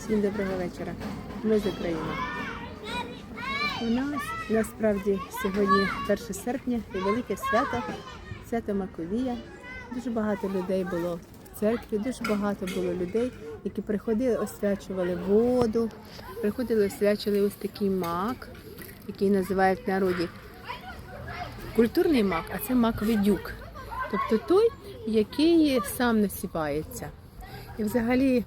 Всім доброго вечора. Ми з України. У нас насправді сьогодні 1 серпня і велике свято, свято Маковія. Дуже багато людей було в церкві, дуже багато було людей, які приходили, освячували воду, приходили, освячували ось такий мак, який називають в народі культурний мак, а це мак ведюк. Тобто той, який сам насівається. І взагалі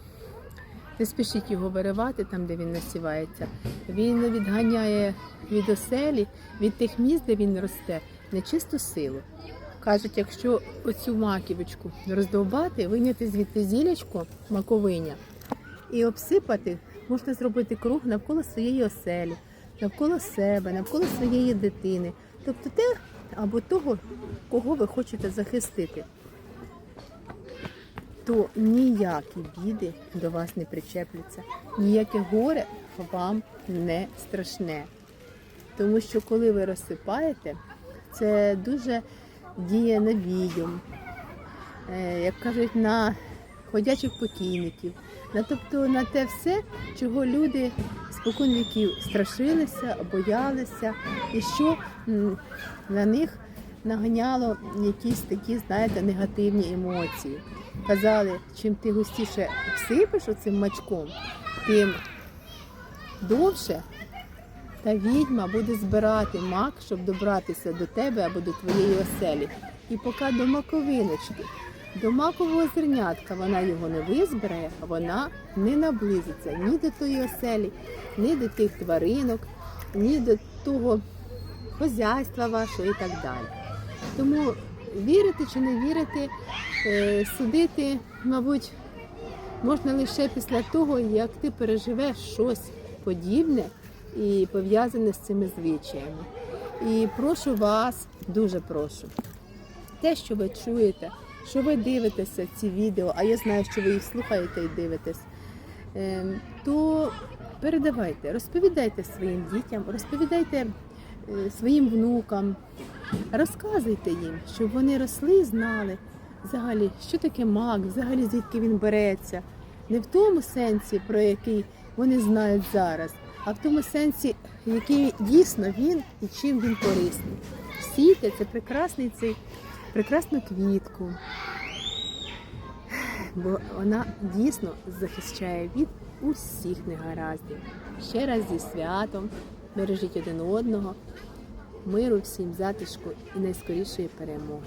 не спішіть його виривати там, де він насівається. Він відганяє від оселі, від тих місць, де він росте, нечисту силу. Кажуть, якщо оцю маківочку роздовбати, виняти звідти зілячко, маковиня, і обсипати, можна зробити круг навколо своєї оселі, навколо себе, навколо своєї дитини. Тобто те або того, кого ви хочете захистити то ніякі біди до вас не причепляться, ніяке горе вам не страшне. Тому що коли ви розсипаєте, це дуже діє на відьом, е, як кажуть, на ходячих покійників, на тобто на те все, чого люди спокон віків страшилися, боялися, і що на них наганяло якісь такі, знаєте, негативні емоції. Казали, чим ти густіше обсипеш оцим мачком, тим довше та відьма буде збирати мак, щоб добратися до тебе або до твоєї оселі. І поки до маковиночки, до макового зернятка вона його не визбирає, вона не наблизиться ні до тої оселі, ні до тих тваринок, ні до того хозяйства вашого і так далі. Тому вірити чи не вірити, е, судити, мабуть, можна лише після того, як ти переживеш щось подібне і пов'язане з цими звичаями. І прошу вас, дуже прошу, те, що ви чуєте, що ви дивитеся ці відео, а я знаю, що ви їх слухаєте і дивитесь, е, то передавайте, розповідайте своїм дітям, розповідайте своїм внукам, розказуйте їм, щоб вони росли і знали взагалі, що таке мак, взагалі звідки він береться. Не в тому сенсі, про який вони знають зараз, а в тому сенсі, який дійсно він і чим він корисний. Сійте це прекрасний цей, прекрасну квітку, бо вона дійсно захищає від усіх негараздів. Ще раз зі святом, бережіть один одного, миру всім, затишку і найскорішої перемоги.